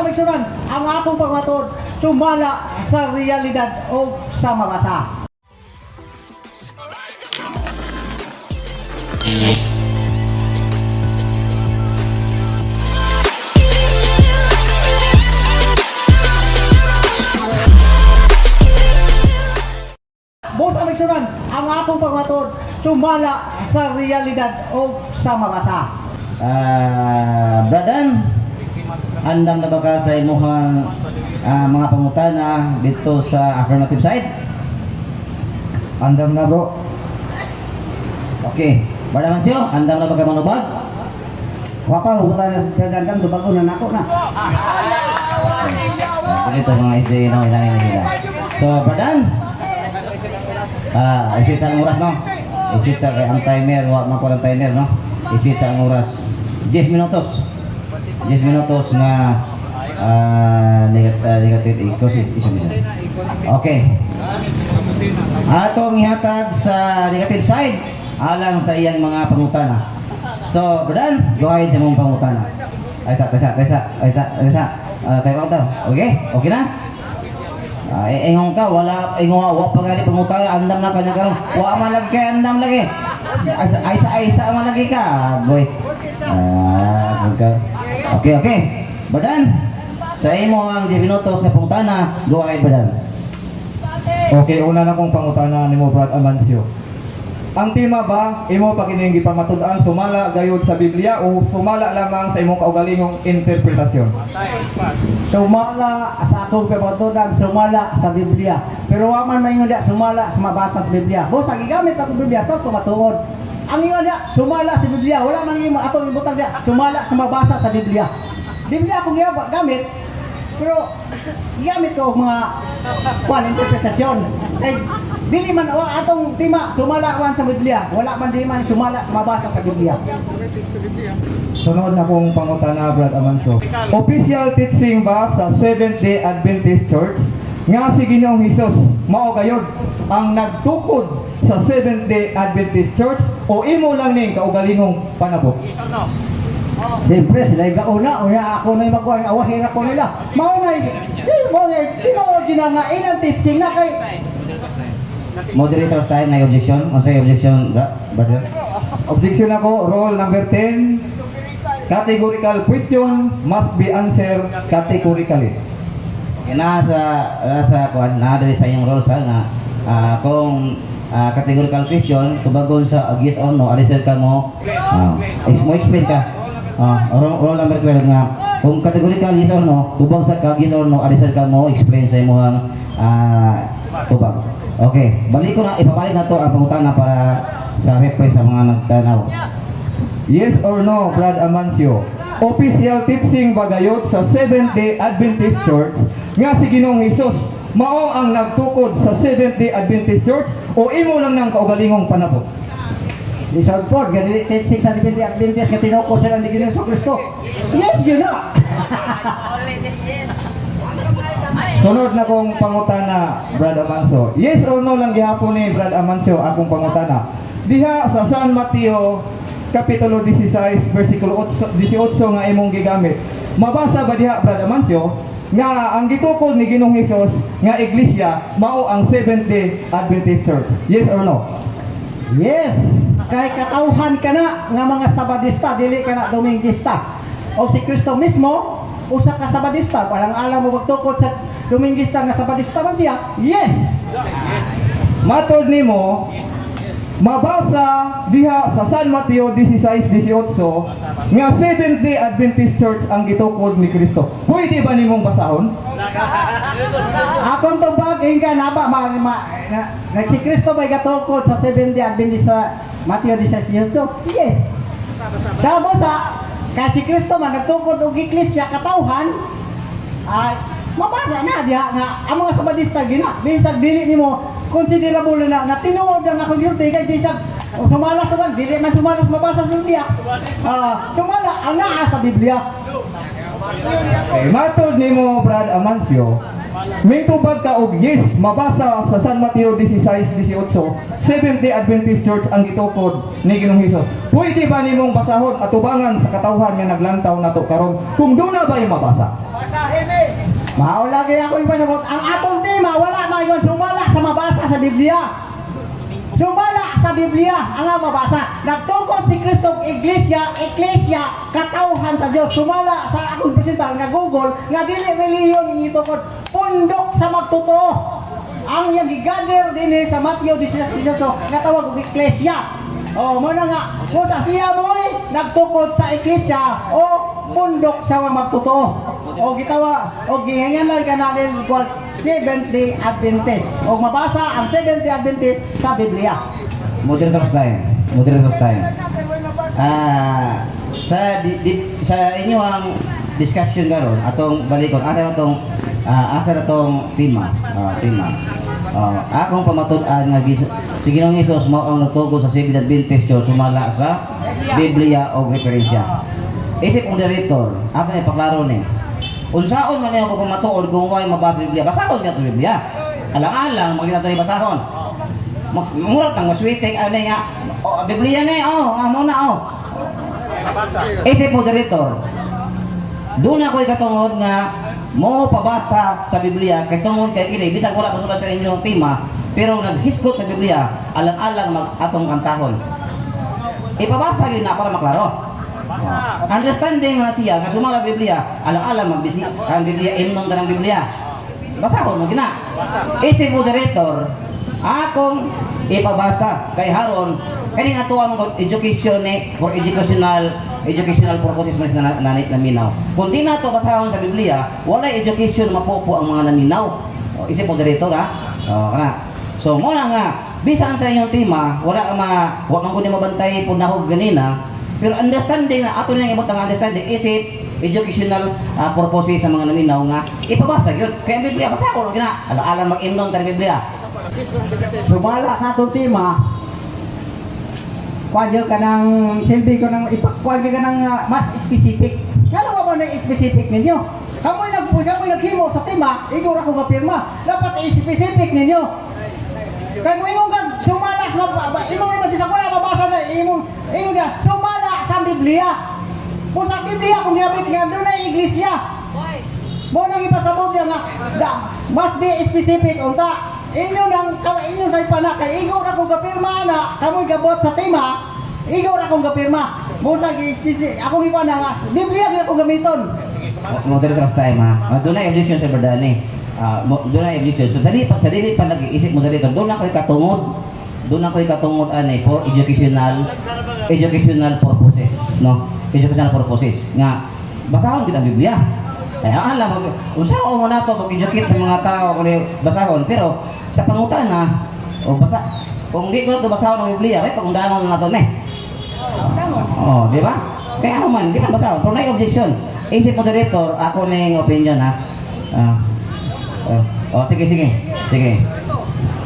sa miksyonan, ang akong pagmatod, sumala sa realidad o sa mabasa. Buong sa miksyonan, ang akong pagmatod, sumala sa realidad o sa mabasa. Ah, Bradan, andam na ba ka sa imuhang ah, mga pangutana dito sa affirmative side? Andam na bro. Okay. Brada Mansyo, andam na ba ka manubag? Wapa, huwag tayo dagan, dubago na nako na. Ah, ito mga isdi no, ilanin na nila. So, Bradan, ah, isit ang oras no? Isit sa ang timer, wa makuha ang timer no? Isit sa ang oras. 10 minutos. 10 minutos na ah, uh, negative equals isang minuto. Okay. Atong ihatag sa negative side alang sa iyang mga pangutana. So, Bradan, go ahead sa mong pangutana. Ay, sa, sa, sa, ay, sa, ay, sa, uh, tayo daw. Okay? Okay na? Ay, ingon ka, wala, ingon wa pa gali pangutana, andam na kanya karon. Wa man lagi kay andam lagi. Ay, sa, ay, sa, ay, sa man lagi ka, boy. Ah, okay. Okay, okay. Bradan, sa imo ang 10 minuto sa pangutana, go ahead, Bradan. Okay, una na kong pangutana ni mo Brad Amancio. Ang tema ba, imo pakining gipamatud-an sumala gayud sa Biblia o sumala lamang sa imong kaugalingong interpretasyon? Sumala sa akong pagmatudan, sumala sa Biblia. Pero wa man maingon sumala sa mabasa sa Biblia. Ang gigamit ako Biblia sa tumatuod. Ang ingon dia sumala sa Biblia, wala man yung atong ibutang dia sumala sa mabasa sa Biblia. Biblia akong giya- gamit, pero gamit ko mga kwan interpretasyon. Kay dili man wa atong tima sumala man sa Biblia, wala man di man sumala sa mabasa sa Biblia. Sunod na kong pangutana Brad Amancio. Official teaching ba sa Seventh-day Adventist Church nga si Ginoong Hesus mao gayud ang nagtukod sa Seventh-day Adventist Church o imo lang ning kaugalingong panabot? Siyempre, sila yung gauna, unya ako na yung magkuha, awahin ako nila. Maunay, maunay, sino ang ginangain ang teaching na kay... Moderator tayo na objection. Ano sa objection, brother? Objection ako, rule number 10. Categorical question must be answered categorically. Nasa nasa kuan na dali sa iyong rules nga ah, kung ah, categorical question tubagon sa uh, yes or no arisal ka mo ah, ex mo explain ka. Ah, rule, number 12 nga kung categorical yes or no tubag sa ka yes or no arisal ka mo explain sa imong ah, tubag. Okay balik ko na ipabalik na to ang pangutana para sa reference sa mga nagtanaw. Yes or no, Brad Amancio? Official teaching bagayot sa Seventh-day Adventist Church nga si Ginoong Hesus mao ang nagtukod sa Seventh-day Adventist Church o imo lang ng kaugalingong panabot? Di sa Ford, ganili teaching sa at Bintis, nga tinuko sila ni Ginoo sa Kristo. Yes, yun na! Sunod na kong pangutana, Brad Amancio. Yes or no lang gihapon ni Brad Amancio akong pangutana. Diha sa San Mateo Kapitulo 16, versikulo 8 18 nga imong gigamit. Mabasa ba diha Brad Amancio nga ang gitukod ni Ginoong Hesus nga iglesia mao ang Seventh-day Adventist Church. Yes or no? Yes! Kay katauhan ka na nga mga sabadista, dili ka na domingista. O si Kristo mismo, usa ka sabadista. Parang alam mo magtukod sa domingista nga sabadista man siya. Yes! Matod nimo mabasa diha sa San Mateo 16:18 nga Seventh-day Adventist Church ang gitukod ni Kristo. Pwede ba nimong basahon? Akong tubag, inga na ba, ma, ma, na, na, si Kristo may gatukod sa 70 Adventist sa Mateo 16. Yes! Damo sa, kasi Kristo man nagtukod og iglesia katawhan, ay, mabasa na diha nga ang mga sabadista gina bisag dili nimo considerable na na tinuod ang ako guilty kay bisag o sumala sa man dili man sumala sa mabasa sa Biblia ah sumala ang naa sa Biblia Okay, matod nimo Brad Amancio May tubag ka og yes, mabasa sa San Mateo 16:18, Seventh Day Adventist Church ang gitukod ni Ginoong Hesus. Pwede ba nimong basahon at tubangan sa katawhan nga naglantaw nato karon? Kung doon na ba yung mabasa? Mao lagi ako yung panabot. Ang atong tema, wala mayon sumala sa mabasa sa Biblia. Sumala sa Biblia ang mabasa. Nagtukod si Kristo iglesia, iglesia, katawhan sa Dios. Sumala sa akong presentar nga Google, nga dili reliyon ang itukod. Pundok sa magtotoo. Ang yang gigather din sa Matthew 16 nga tawag og iglesia. Oh, mo na nga, kung siya mo nagtukod sa iglesia o pundok sa mga magtotoo. O gitawa, o gihinganan ka natin Seventh Day Adventist. O mabasa ang Seventh Day Adventist sa Biblia. Moderator's time. Moderator's time. Ah, sa di, di, sa inyo ang discussion karon atong balikon asa na tong ah, asa na tong tema ah, tema Ah, akong pamatud-an nga si Ginoong Hesus mao ang nagtugo sa Seventh Adventist Church sumala sa Biblia o referensya isip moderator ako na ipaklaro ni. Unsaon man niya ko matuod kung way mabasa sa Biblia? Basahon niya to Biblia. Alang-alang magina to ni basahon. Mas mura kang maswitik ano nga oh, Biblia ni oh amo na oh. Isip moderator doon ako ikatungod nga mo pabasa sa Biblia? Kay tungod kay kini bisan wala pa sa inyong tema pero naghisgot sa Biblia alang-alang mag atong kantahon. Ipabasa yun na para maklaro. Understanding na siya nga sumala Biblia alang-alang magbisi ang Biblia imnon ng Biblia. Basahon mo gina isip moderator akong ipabasa kay Haron. Kani nga mo education ni for educational educational purposes mas na nanit na minaw kung di na to basahon sa Biblia wala education mapopo ang mga naminaw. O, isip moderator ha? O kana. So mo na nga bisan sa inyong tema wala ka ma wa man kundi mabantay pud nako ganina pero understanding na ato nang ibot ang understanding isip educational ah, purposes sa mga naminaw nga ipabasa yun kaya ang Biblia basa ko gina ala-ala mag-imnon sa Biblia Sumala sa atong tema, kwadyo ka ng silbi ko ng ipakwadyo ka ng ah, mas specific. Kala mo ba na specific ninyo? Kamoy nag kamoy naghimo sa tema, igor ako mapirma. Dapat i-specific ninyo. Kaya mo ingon kag sumala sa imong imong sa kuya mabasa na imong ingon nga sumala sa Biblia. Kung sa Biblia kung gabit nga doon na iglesia. Mo nang ipasabot niya nga da, must be specific unta. Inyo nang kawa inyo sa ipana kay igor akong gapirma na kamoy gabot sa tema. Igor akong gapirma. Mo sa gi akong ipana nga Biblia gyud akong gamiton. moderator of time ha Ah, doon na objection sa Bardani Ah, mo- doon na objection so dali pa sa dili pa lagi isip moderator doon na ko'y katungod doon na ko'y katungod ani for educational educational purposes no educational purposes nga basahon kita Biblia eh alam mo usaw mo na to pag-educate sa mga tao kung basahon pero sa pangutana o basa kung di ko na basahon ang Biblia eh pagundaan mo na to ne Oh, di ba? Kaya ako man, di man basa. Kung objection, isip moderator, ako na opinion ha. Ah. oh, oh, sige, sige. Sige.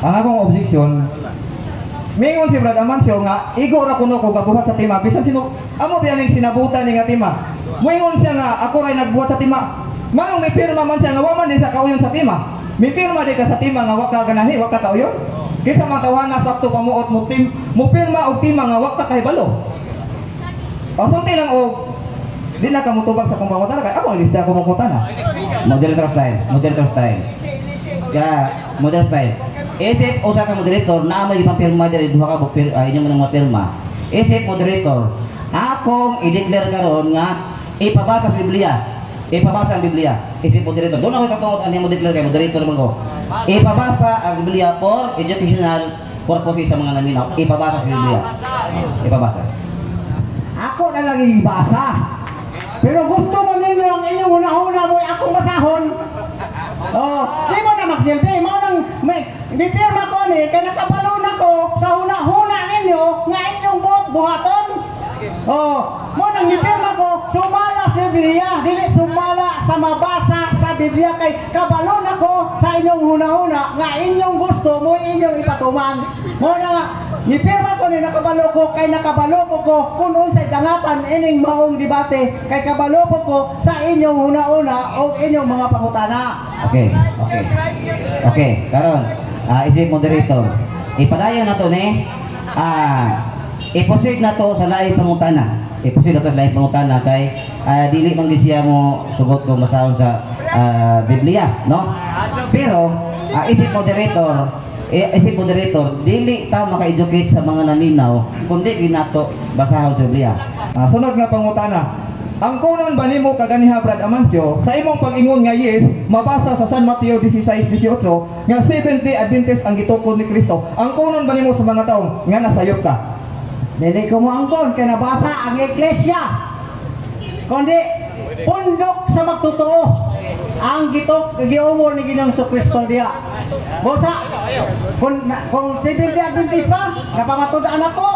Ang akong objection, Mingon si Brad Amancio nga, igo ra kuno ko gabuhat sa tema. Bisan sino, amo ba ning sinabutan ni nga tema. Mingon siya nga, ako ray nagbuhat sa tema. Manong may pirma man siya nga, wa man din sa kauyon sa tema. May pirma di ka sa tema nga, wa ka ganahi, wa ka kauyon. Kisa matawa na sakto pamuot mo tim, mo pirma og tema nga, wa ka kahibalo. O, sunti lang og, di na ka mutubag sa kumpangutan kay ako lista ko mong na. Moderator style. Moderator style. Kaya, moderator style. Isip usa ka moderator na may ipapirma diri duha ka bukpir ay inyo man mapirma. Isip moderator, akong i-declare karon nga ipabasa sa Biblia. Ipabasa ang Biblia. Isip moderator. Doon ako katungod ani mo declare kay moderator man ko. Ipabasa ang Biblia for educational purposes sa mga naminaw. Ipabasa sa Biblia. Ipabasa. Ako na lang ibasa. Pero gusto mo ninyo ang inyong una-una mo akong basahon. Oh, di mo na magsilbi. Mo nang may bipirma ko ni kay nakabalon ako sa una-una ninyo nga inyong buhat buhaton. Oh, mo nang bipirma ko sumala sa Biblia, dili sumala sa mabasa sa Biblia kay kabalon ako sa inyong una-una nga inyong gusto mo inyong ipatuman. Mo na Gipirma ko ni nakabalo ko kay nakabalo ko ko kung unsay dangatan ining maong debate kay kabalo ko ko sa inyong una-una o inyong mga pangutana. Okay, okay. Okay, karon, ah isip moderator. Ipadayon na to ni ah i-proceed na to sa lain pangutana. I-proceed na to sa lain pangutana kay ah, dili man siya mo sugot kung masahon sa ah, Biblia, no? Pero ah, isip moderator, eh, isip moderator, dili ta maka-educate sa mga naninaw kundi ginato basahon sa Biblia. Ah, sunod nga pangutana. Ang kunon ba nimo kaganiha Brad Amancio sa imong pag-ingon nga yes mabasa sa San Mateo 16:18 nga 70 Adventist ang gitukod ni Kristo. Ang kunon ba nimo sa mga taong nga nasayop ka? Dili ko mo angkon kay nabasa ang iglesia. Kundi pundok sa magtotoo ang gitok giumol ni Ginoong Kristo diya. Bosa, kung, kung si Biblia Adventist pa, napamatudaan ako,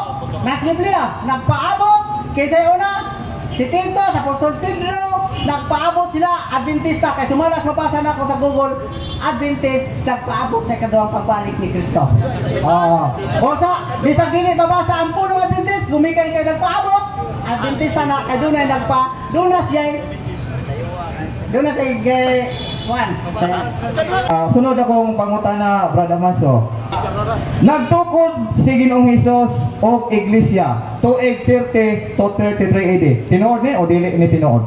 nas Biblia, nagpaabot, kaysa una, si Tito, sa Apostol Pedro, nagpaabot sila, Adventista, kaya sumalas mapasa na ako sa Google, Adventist, nagpaabot sa kadawang pagbalik ni Kristo. Oo. Bosa, di sa gili babasa ang puno Adventist, gumikan kayo nagpaabot, Adventista na, kaya doon ay nagpa, doon na siya, doon na siya, Ah, sunod akong pangutana Brad Amancio. Nagtukod si Ginoong Hesus og iglesia tuig 30 to 33 AD. Tinuod ni o dili ni tinuod?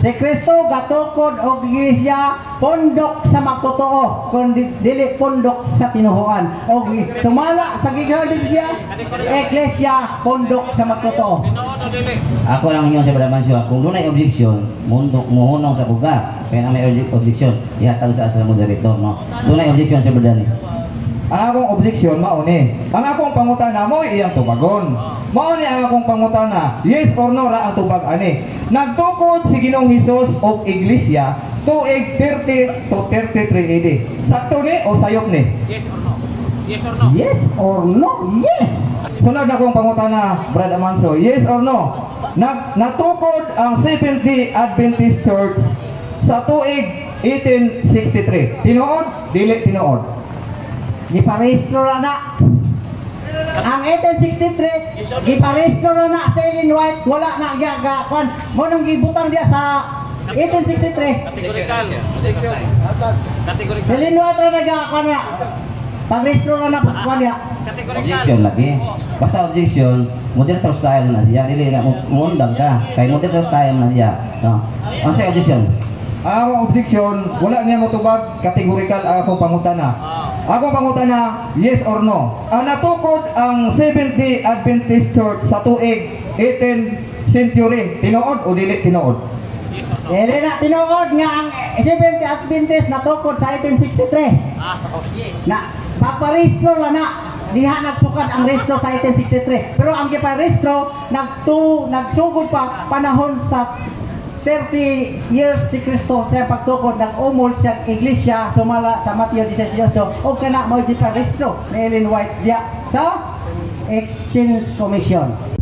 Si Kristo gatukod og iglesia pondok sa magtotoo kundi dili pondok sa tinuhuan og sumala sa gigaling siya? Iglesia pondok sa magtotoo Ako lang ingon sa Brahman siya, kung doon ay objection, mundo, muhunong sa buga. Kaya na may obje- objection, ihatag sa sa moderator, no? Doon ay objection sa Brahman. Ang akong objection mao ni. Ang akong pangutana mo iyang tubagon. Mao ni ang akong pangutana, yes or no ra ang tubag ani. Nagtukod si Ginoong Hesus og iglesia tuig 30 to 33 AD. Sakto ni o sayop ni? yes or no yes Sunod na kong pangutana, Brad Amanso, yes or no? Nag natukod ang 70 Adventist Church sa tuig 1863. Tinuod? Dili tinuod. Giparehistro na na. Ang 1863 giparehistro na na sa Ellen White. Wala na gaga. Kwan mo nang gibutang dia sa 1863 Ellen White ra naga kwan na Pag-restro na na kwan dia Objection lagi. Basta objection, moderator style na siya. Dili na mo- muundang ka. Kay moderator style na siya. No? Ang objection, Ang objection, wala niya motubag. Kategorikal ang akong pangutana. Akong pangutana, yes or no? Ang natukod ang 70 Adventist Church sa tuig 18th century. Tinuod o dili tinuod? Dili na tinuod nga ang 70 Adventist natukod sa 1863 na paparehistro na na diha nagsukad ang rehistro sa 1863 pero ang giparehistro nagtu nagsugod pa panahon sa 30 years si Kristo sa pagtukod ng umol siya iglesia sumala sa Mateo 18 o kana mo giparehistro ni Ellen White diya sa Exchange Commission